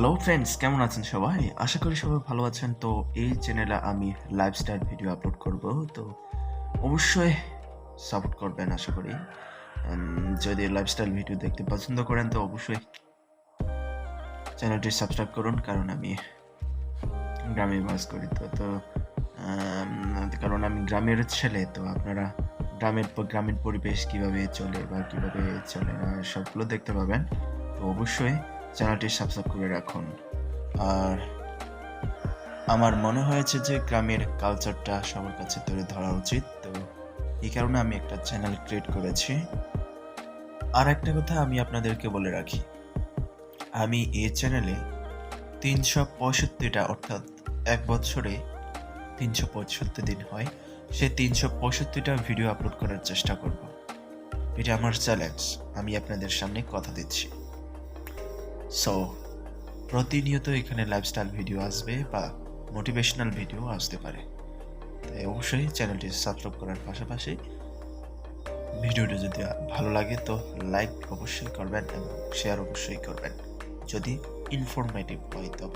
Hello friends কেমন আছেন সবাই? আশা করি সবাই ভালো আছেন। তো এই চ্যানেলে আমি লাইফস্টাইল ভিডিও আপলোড করব। তো অবশ্যই সাপোর্ট করবেন, আশা করি। যদি লাইফস্টাইল ভিডিও দেখতে পছন্দ করেন, তো অবশ্যই চ্যানেলটি সাবস্ক্রাইব করুন, কারণ আমি গ্রামে বাস করি। তো তো কারণ আমি গ্রামের ছেলে, তো আপনারা গ্রামের গ্রামীণ পরিবেশ কীভাবে চলে বা কীভাবে চলে না, সবগুলো দেখতে পাবেন। তো অবশ্যই চ্যানেলটি সাবস্ক্রাইব করে রাখুন। আর আমার মনে হয়েছে যে গ্রামের কালচারটা সবার কাছে তুলে ধরা উচিত। তো এই কারণে আমি একটা চ্যানেল ক্রিয়েট করেছি। আর একটা কথা আমি আপনাদেরকে বলে রাখি। আমি এই চ্যানেলে তিনশো পঁয়ষট্টিটা, অর্থাৎ এক বছরে তিনশো পঁয়ষট্টি দিন হয় সে তিনশো পঁয়ষট্টিটা ভিডিও আপলোড করার চেষ্টা করব। এটা আমার চ্যালেঞ্জ আমি আপনাদের সামনে কথা দিচ্ছি। সো প্রতিনিয়ত এখানে লাইফস্টাইল ভিডিও আসবে বা মোটিভেশনাল ভিডিও আসতে পারে। তাই অবশ্যই চ্যানেলটি সাবস্ক্রাইব করার পাশাপাশি ভিডিওটা যদি ভালো লাগে তো লাইক অবশ্যই করবেন এবং শেয়ার অবশ্যই করবেন। যদি ইনফরমেটিভ হয় তো।